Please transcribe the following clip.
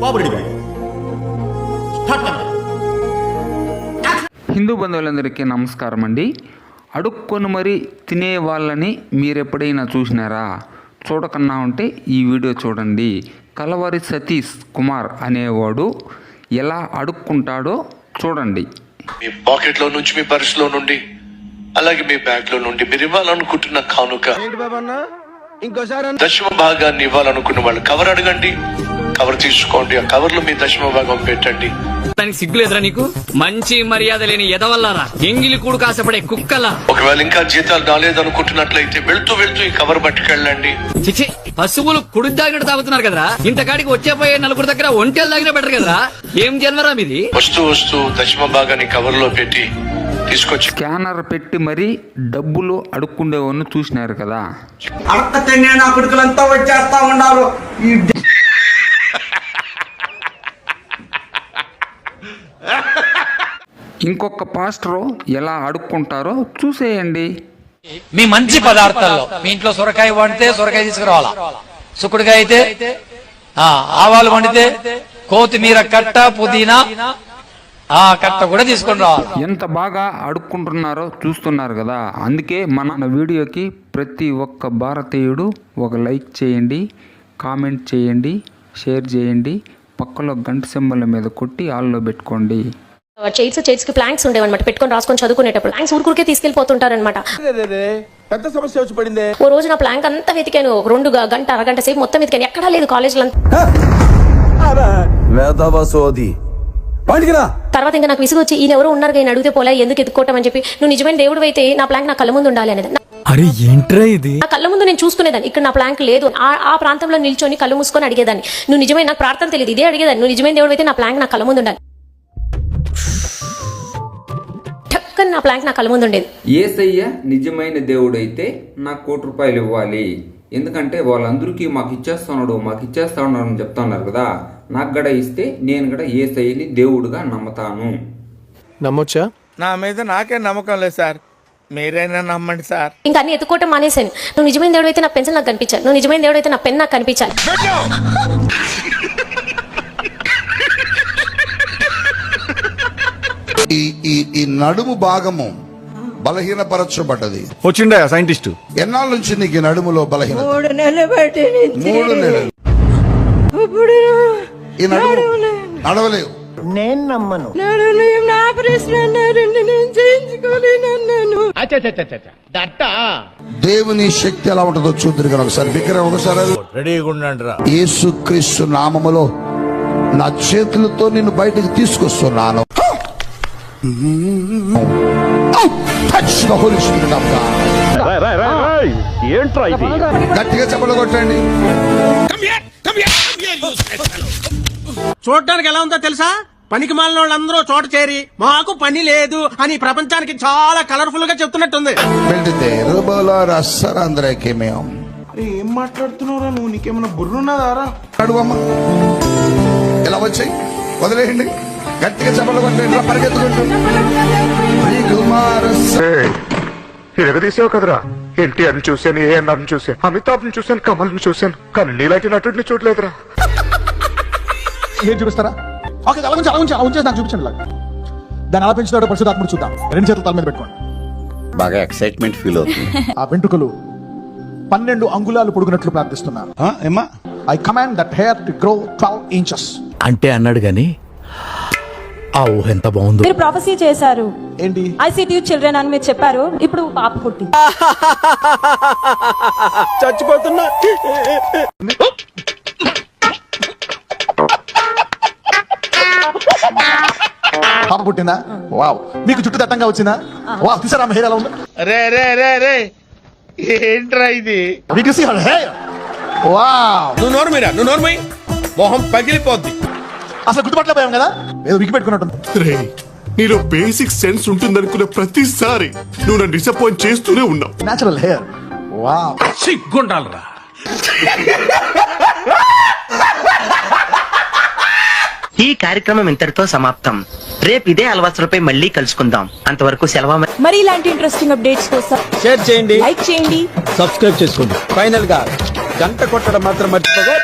బాబురెడ్డి హిందూ బంధువులందరికీ నమస్కారం అండి అడుక్కొని మరీ తినే వాళ్ళని మీరెప్పుడైనా చూసినారా? చూడకన్నా ఉంటే ఈ వీడియో చూడండి. కలవరి సతీష్ కుమార్ అనేవాడు ఎలా అడుక్కుంటాడో చూడండి. మీ పాకెట్లో నుంచి మీ పర్స్లో నుండి అలాగే మీ బ్యాగ్లో నుండి మీరు ఇవ్వాలనుకుంటున్న కానుక దశమ భాగాన్ని ఇవ్వాలనుకున్న వాళ్ళు కవర్ అడగండి. కవర్ తీసుకోండి. ఆ కవర్లో మీ దశమ భాగం పెట్టండి. దానికి సిగ్గులేదురా నీకు? మంచి మర్యాద లేని ఎదవల్లారా? ఎంగిలి కూడు కాసపడే కుక్కలా? ఒకవేళ ఇంకా జీతాలు రాలేదనుకుంటున్నట్లయితే వెళ్తూ వెళ్తూ ఈ కవర్ పట్టుకెళ్ళండి. చిచి పశువులు కుడి తాగినట్టు తాగుతున్నారు కదరా? ఇంతకాడికి వచ్చే పోయే నలుగురు దగ్గర ఒంటెలు తాగినా బెటర్ కదరా? ఏం జన్మరా మీది? వస్తూ వస్తూ దశమ భాగాన్ని కవర్లో పెట్టి తీసుకొచ్చి స్కానర్ పెట్టి మరీ డబ్బులు అడుక్కుండేవాడిని చూసినారు కదా. అడక తినే నా కొడుకులంతా వచ్చేస్తా ఉన్నారు. ఈ ఇంకొక పాస్టరు ఎలా అడుక్కుంటారో చూసేయండి. మీ మంచి పదార్థాల్లో మీ ఇంట్లో సొరకాయ వండితే సొరకాయ తీసుకురావాలా? సుక్కుడుకాయ అయితే ఆవాలు వండితే కొత్తిమీర కట్ట పుదీనా ఆ కట్ట కూడా తీసుకొని రావాలి? ఎంత బాగా అడుక్కుంటున్నారో చూస్తున్నారు కదా. అందుకే మన వీడియోకి ప్రతి ఒక్క భారతీయుడు ఒక లైక్ చేయండి కామెంట్ చేయండి షేర్ చేయండి పక్కలో గంట సింబల్ మీద కొట్టి ఆల్లో పెట్టుకోండి. చైర్స్ చైర్స్కి ప్లాంక్స్ ఉండేవన్నమాట. పెట్టుకొని రాసుకొని చదువుకునేటప్పుడు. ప్లాంక్స్ ఊరుకురికే తీసుకెళ్ళిపోతుంటారనమాట పెద్ద సమస్య వచ్చి పడిందే? ఓ రోజు నా ప్లాంక్ అంతా వెతికాను. రెండు గంట అరగంట సేపు మొత్తం వెతికాను. ఎక్కడా లేదు కాలేజ్లో తర్వాత ఇంకా నాకు విసుగు వచ్చి ఈయన ఎవరు ఉన్నారు నేను అడిగితే పోలే ఎందుకు ఎత్తుకోవటం అని చెప్పి నువ్వు నిజమైన దేవుడు అయితే నా ప్లాంక్ నా కళ్ళ ముందు ఉండాలి అనేది. నా- అరే ఏంట్రా ఇది? నా కళ్ళ ముందు నేను చూసుకునేదాన్ని. ఇక్కడ నా ప్లాంక్ లేదు. ఆ ఆ ప్రాంతంలో నిల్చొని కళ్ళు మూసుకొని అడిగేదాన్ని. నువ్వు నిజమైన నాకు ప్రార్థన తెలియదు. ఇదే అడిగేదాన్ని. నువ్వు నిజమైన దేవుడు అయితే నా ప్లాంక్ నా కళ్ళ ముందు ఉండాలి. టక్కని నా ప్లాంక్ నా కళ్ళ ముందు ఉండేది. ఏసయ్య నిజమైన దేవుడైతే నాకు కోటి రూపాయలు ఇవ్వాలి. ఎందుకంటే వాళ్ళందరికీ మాకు ఇచ్చేస్తున్నాడు మాకు ఇచ్చేస్తా ఉన్నాడు అని చెప్తున్నారు కదా. నాకు గడ ఇస్తే నేను కూడా ఏసయ్యని దేవుడుగా నమ్ముతాను. నమ్మొచ్చా? నా మీద నాకే నమ్మకం లేదు సార్. మీరైనా నమ్మండి సార్. ఇంకా అన్ని ఎత్తుకోవటం మానేశాను. నువ్వు నిజమైన దేవుడు అయితే నా పెన్సిల్ నాకు కనిపించాలి. నువ్వు నిజమైన దేవుడు అయితే నా పెన్ నాకు కనిపించాలి. ఈ ఈ ఈ నడుము భాగము బలహీనపరచబడ్డది. వచ్చిండా సైంటిస్ట్? ఎన్నాళ్ళ నుంచి నీకు ఈ నడుములో బలహీన మూడు నెలలు బట్టి మూడు నెలలు. ఇప్పుడు ఈ నడుము నడవలేవు. నడుము ఆపరేషన్ అన్నారండి నేను చేయించుకోలేనన్నాను దేవుని శక్తి ఎలా ఉంటుందో చూద్దరు కానీ ఒకసారి. విగ్రహం ఒకసారి రెడీగా ఉండండి రా. యేసు క్రీస్తు నామములో నా చేతులతో నిన్ను బయటకు తీసుకొస్తున్నాను. గట్టిగా చెప్పలు కొట్టండి. చూడటానికి ఎలా ఉందో తెలుసా? పనికి మాలిన వాళ్ళందరూ చోట చేరి మాకు పని లేదు అని ప్రపంచానికి చాలా కలర్ఫుల్గా చెప్తున్నట్టుంది. మేము ఏం మాట్లాడుతున్నావురా నువ్వు? నీకేమైనా బుర్రున్నదారా? ఇలా వచ్చాయి. వదిలేయండి. గట్టిగా చెప్పలు కొట్టండి రా, పరిగెత్తుకుంటూ. ఎరగదీసావు కదరా? ఎన్టీఆర్ చూశాను ఏఎన్ఆర్ చూశాను? అమితాబ్ చూశాను కమల్ చూశాను కానీ నీలాంటి నటుడిని చూడలేదురా. ఏం చూపిస్తారా? ఓకే అలా ఉంచి అలా ఉంచి అలా ఉంచేసి నాకు చూపించండి ఇలాగ. దాన్ని అలా పెంచుతాడో పరిశుధాత్ముడు చూద్దాం. రెండు చేతులు తల మీద పెట్టుకోండి. బాగా ఎక్సైట్మెంట్ ఫీల్ అవుతుంది. ఆ వెంట్రుకలు పన్నెండు అంగుళాలు పొడుగునట్లు ప్రార్థిస్తున్నాను ఏమ్మా? I command that hair to grow twelve inches అంటే అన్నాడు గాని ఆ ఊహ ఎంత బాగుందో. మీరు ప్రాఫెసీ చేశారు. ఏంటి? ఐసిటి చిల్డ్రన్ అని మీరు చెప్పారు. ఇప్పుడు పాప పుట్టి. చచ్చిపోతున్నా. పాప పుట్టిందా? వావ్. మీకు జుట్టు దట్టంగా వచ్చిందా? వావ్ తీసారా హెయిర్ ఎలా ఉంది? రే రే రే రే. ఏంట్రా ఇది? మీకు సీ హెయిర్ వావ్ నువ్వు నోరు మీరా నువ్వు నోరు మై మొహం పగిలిపోద్ది. అసలు గుర్తుపట్టలేకపోయాం కదా? ఏదో వికి పెట్టుకున్నట్టు రే నీలో బేసిక్ సెన్స్ ఉంటుందనుకున్న ప్రతిసారి నువ్వు నన్ను డిసప్పాయింట్ చేస్తూనే ఉన్నావు. నేచురల్ హెయిర్ వావ్ సిగ్గుండాలరా ఈ కార్యక్రమం ఇంతటితో సమాప్తం. రేపు ఇదే అలవాసులపై మళ్ళీ కలుసుకుందాం. అంతవరకు సెలవు మరి ఇలాంటి ఇంట్రెస్టింగ్ అప్డేట్స్ కోసం షేర్ చేయండి. లైక్ చేయండి. సబ్స్క్రైబ్ చేసుకోండి. ఫైనల్గా గంట కొట్టడం మాత్రం మర్చిపోగా